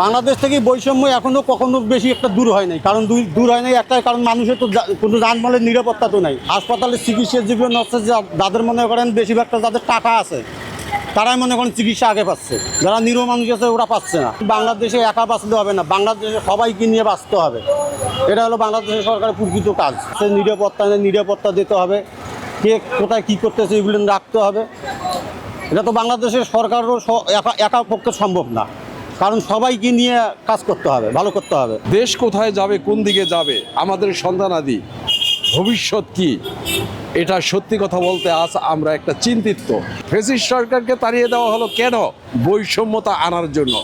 বাংলাদেশ থেকে বৈষম্য এখনও কখনো বেশি একটা দূর হয় নাই। কারণ দুই দূর হয় নাই একটাই কারণ মানুষের তো কোনো যানবাহনের নিরাপত্তা তো নাই। হাসপাতালের চিকিৎসা যেগুলো নষ্ট যাদের মনে করেন বেশিরভাগটা যাদের টাকা আছে, তারাই মনে করেন চিকিৎসা আগে পাচ্ছে। যারা নিরীহ মানুষ আছে, ওরা পাচ্ছে না। বাংলাদেশে একা বাঁচলে হবে না। বাংলাদেশে সবাইকে নিয়ে বাঁচতে হবে। এটা হলো বাংলাদেশের সরকারের প্রকৃত কাজ। সে নিরাপত্তা নিরাপত্তা দিতে হবে। কে কোথায় কী করতেছে, এগুলো রাখতে হবে। এটা তো বাংলাদেশের সরকারও একা একা পক্ষে সম্ভব না। কারণ সবাইকে নিয়ে কাজ করতে হবে, ভালো করতে হবে। দেশ কোথায় যাবে, কোন দিকে যাবে, আমাদের সন্তানাদি ভবিষ্যৎ কি, এটা সত্যি কথা বলতে আজ আমরা একটা চিন্তিত। ফেসিস সরকারকে তাড়িয়ে দেওয়া হলো কেন? বৈষম্যতা আনার জন্য।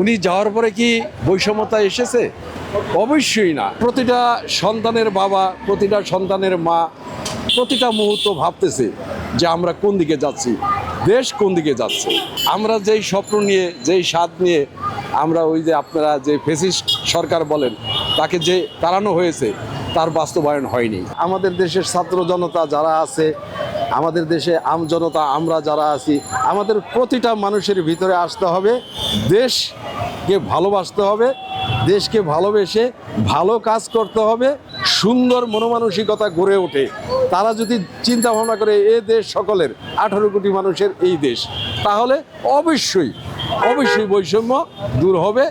উনি যাওয়ার পরে কি বৈষম্যতা এসেছে? অবশ্যই না। প্রতিটা সন্তানের বাবা, প্রতিটা সন্তানের মা, প্রতিটা মুহূর্ত ভাবতেছে যে আমরা কোন দিকে যাচ্ছি। দেশ কোন দিকে যাচ্ছে? আমরা যেই স্বপ্ন নিয়ে, যেই স্বাদ নিয়ে আমরা ওই যে আপনারা যে ফেসিস্ট সরকার বলেন, তাকে যে তাড়ানো হয়েছে, তার বাস্তবায়ন হয়নি। আমাদের দেশের ছাত্র জনতা যারা আছে, আমাদের দেশে আম জনতা আমরা যারা আছি, আমাদের প্রতিটা মানুষের ভিতরে আসতে হবে, দেশকে ভালোবাসতে হবে দেশকে ভালোবেসে ভালো কাজ করতে হবে, সুন্দর মনোমানসিকতা গড়ে ওঠে। তারা যদি চিন্তা ভাবনা করে এ দেশ সকলের, আঠারো কোটি মানুষের এই দেশ, তাহলে অবশ্যই অবশ্যই বৈষম্য দূর হবে।